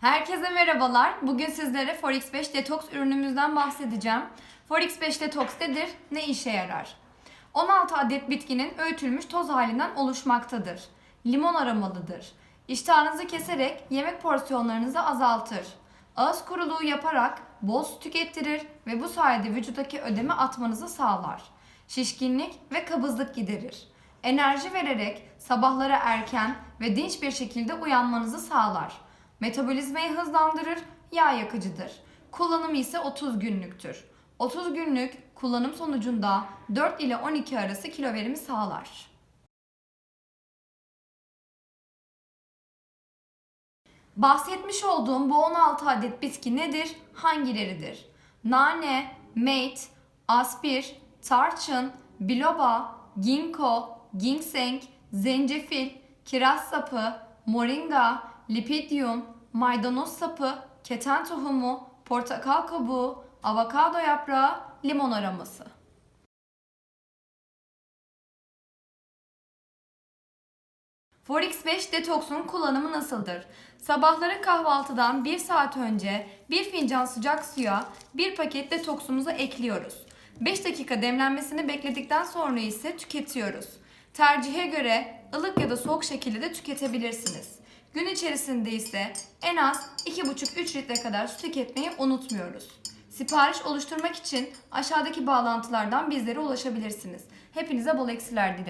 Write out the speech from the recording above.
Herkese merhabalar. Bugün sizlere Forex5 Detox ürünümüzden bahsedeceğim. Forex5 Detox nedir? Ne işe yarar? 16 adet bitkinin öğütülmüş toz halinden oluşmaktadır. Limon aromalıdır. İştahınızı keserek yemek porsiyonlarınızı azaltır. Ağız kuruluğu yaparak bol su tükettirir ve bu sayede vücuttaki ödemi atmanızı sağlar. Şişkinlik ve kabızlık giderir. Enerji vererek sabahlara erken ve dinç bir şekilde uyanmanızı sağlar. Metabolizmayı hızlandırır, yağ yakıcıdır. Kullanımı ise 30 günlüktür. 30 günlük kullanım sonucunda 4 ile 12 arası kilo verimi sağlar. Bahsetmiş olduğum bu 16 adet bitki nedir? Hangileridir? Nane, mate, aspir, tarçın, biloba, ginkgo, ginseng, zencefil, kiraz sapı, moringa, lipidium, maydanoz sapı, keten tohumu, portakal kabuğu, avokado yaprağı, limon aroması. Forex 5 Detox'un kullanımı nasıldır? Sabahları kahvaltıdan 1 saat önce 1 fincan sıcak suya 1 paket detoksumuzu ekliyoruz. 5 dakika demlenmesini bekledikten sonra ise tüketiyoruz. Tercihe göre ılık ya da soğuk şekilde de tüketebilirsiniz. Gün içerisinde ise en az 2,5-3 litre kadar su tüketmeyi unutmuyoruz. Sipariş oluşturmak için aşağıdaki bağlantılardan bizlere ulaşabilirsiniz. Hepinize bol eksiler dilerim.